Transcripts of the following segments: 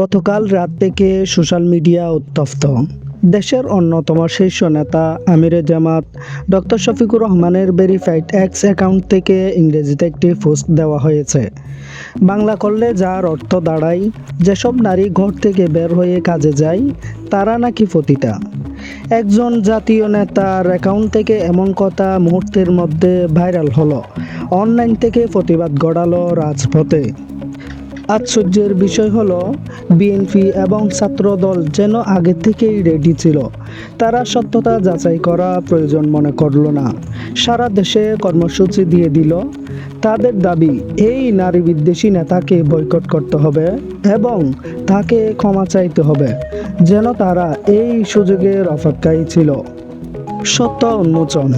গতকাল রাত থেকে সোশ্যাল মিডিয়া উত্তপ্ত। দেশের অন্যতম শীর্ষ নেতা আমিরে জামাত ডক্টর শফিকুর রহমানের ভেরিফাইড এক্স অ্যাকাউন্ট থেকে ইংরেজিতে একটি পোস্ট দেওয়া হয়েছে। বাংলা করলে যার অর্থ দাঁড়ায়, যেসব নারী ঘর থেকে বের হয়ে কাজে যায়, তারা নাকি পতিতা। একজন জাতীয় নেতার অ্যাকাউন্ট থেকে এমন কথা মুহূর্তের মধ্যে ভাইরাল হলো। অনলাইন থেকে প্রতিবাদ গড়ালো রাজপথে। আশ্চর্যের বিষয় হলো বিএনপি এবং ছাত্রদল যেন আগে থেকেই রেডি ছিল। তারা সত্যতা যাচাই করা প্রয়োজন মনে করল না। সারা দেশে কর্মসূচি দিয়ে দিল। তাদের দাবি, এই নারী বিদ্বেষী নেতাকে বয়কট করতে হবে এবং তাকে ক্ষমা চাইতে হবে, যেন তারা এই সুযোগের অপেক্ষায় ছিল। সত্য উন্মোচন।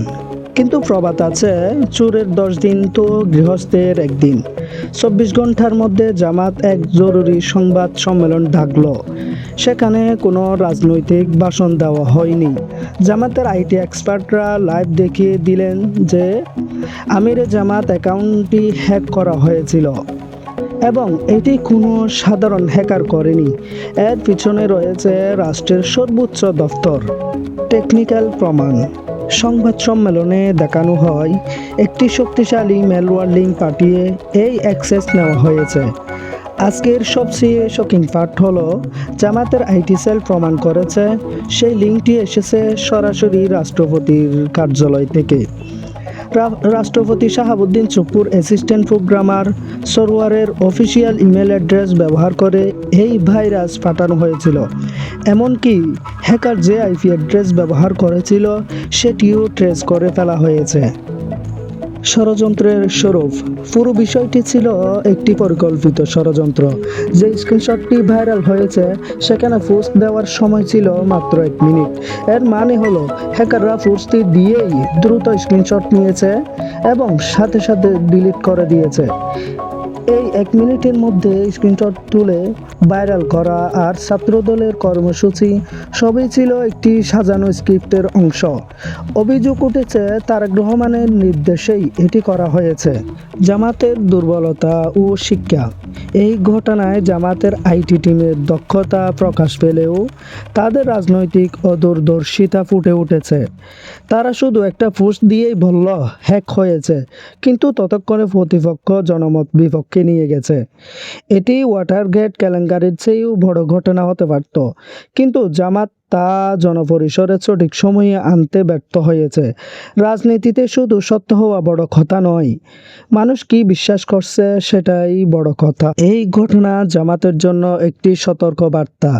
কিন্তু প্রবাদ আছে, চোরের দশ দিন তো গৃহস্থের একদিন। চব্বিশ ঘণ্টার মধ্যে জামাত এক জরুরি সংবাদ সম্মেলন ডাকলো। সেখানে কোনো রাজনৈতিক ভাষণ দেওয়া হয়নি। জামাতের আইটি এক্সপার্টরা লাইভ দেখিয়ে দিলেন যে আমিরে জামাত অ্যাকাউন্টটি হ্যাক করা হয়েছিল এবং এটি কোনো সাধারণ হ্যাকার করেনি। এর পিছনে রয়েছে রাষ্ট্রের সর্বোচ্চ দফতর। টেকনিক্যাল প্রমাণ। সংবাদ সম্মেলনে দেখানো হয়, একটি শক্তিশালী ম্যালওয়ার লিঙ্ক পাঠিয়ে এই অ্যাক্সেস নেওয়া হয়েছে। আজকের সবচেয়ে শকিং পার্ট হল, জামাতের আইটি সেল প্রমাণ করেছে, সেই লিঙ্কটি এসেছে সরাসরি রাষ্ট্রপতির কার্যালয় থেকে। রাষ্ট্রপতি শাহাবুদ্দিন চুপুর অ্যাসিস্ট্যান্ট প্রোগ্রামার সরোয়ারের অফিসিয়াল ইমেল অ্যাড্রেস ব্যবহার করে এই ভাইরাস পাঠানো হয়েছিল। এমনকি হ্যাকার যে আইপি অ্যাড্রেস ব্যবহার করেছিল, সেটিও ট্রেস করে ফেলা হয়েছে। ষড়যন্ত্রের স্বরূপ। পুরো বিষয়টি ছিল একটি পরিকল্পিত ষড়যন্ত্র। যে স্ক্রিনশটটি ভাইরাল হয়েছে, সেখানে পোস্ট দেওয়ার সময় ছিল মাত্র এক মিনিট। এর মানে হলো হ্যাকাররা পোস্টটি দিয়েই দ্রুত স্ক্রিনশট নিয়েছে এবং সাথে সাথে ডিলিট করে দিয়েছে। এই এক মিনিটের মধ্যে স্ক্রিনশট তুলে ভাইরাল করা আর ছাত্রদলের কর্মসূচি সবই ছিল একটি সাজানো স্ক্রিপ্টের অংশ। অভিযোগ উঠেছে, তারেক রহমানের নির্দেশেই এটি করা হয়েছে। জামাতের দুর্বলতা ও শিক্ষা। এই ঘটনায় জামাতের আইটি টিমের দক্ষতা প্রকাশ পেলেও তাদের রাজনৈতিক অদূরদর্শিতা ফুটে উঠেছে। তারা শুধু একটা পোস্ট দিয়েই বলল, হ্যাক হয়েছে। কিন্তু ততক্ষণে প্রতিপক্ষ জনমত বিপক্ষে নিয়ে গেছে। এটি ওয়াটারগেট কেলেঙ্কারির চেয়েও বড় ঘটনা হতে পারত। কিন্তু জামাত তা জনপরিসরে সঠিক সময়ে আনতে ব্যর্থ হয়েছে। রাজনীতিতে শুধু সত্য হওয়া বড় কথা নয়। মানুষ কি বিশ্বাস করছে সেটাই বড় কথা। এই ঘটনা জামাতের জন্য একটি সতর্ক বার্তা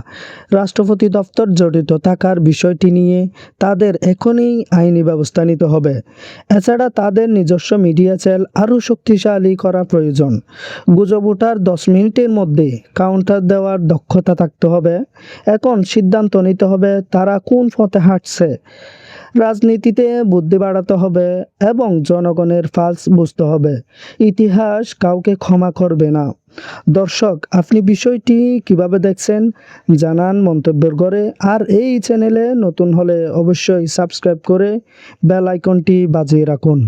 রাষ্ট্রপতি দপ্তর জড়িত থাকার বিষয়টি নিয়ে তাদের এখনই আইনি ব্যবস্থা নিতে হবে। এছাড়া তাদের নিজস্ব মিডিয়া সেল আরও শক্তিশালী করা প্রয়োজন। গুজব ওঠার দশ মিনিটের মধ্যে কাউন্টার দেওয়ার দক্ষতা থাকতে হবে। এখন সিদ্ধান্ত নিতে হবে তারা কোন পথে হাঁটছে? রাজনীতিতে বুদ্ধি বাড়াতে হবে এবং জনগণের ফালস বুঝতে হবে। ইতিহাস কাউকে ক্ষমা করবে না। দর্শক, আপনি বিষয়টি কীভাবে দেখছেন জানান মন্তব্যের ঘরে। আর এই চ্যানেলে নতুন হলে অবশ্যই সাবস্ক্রাইব করে বেল আইকনটি বাজিয়ে রাখুন।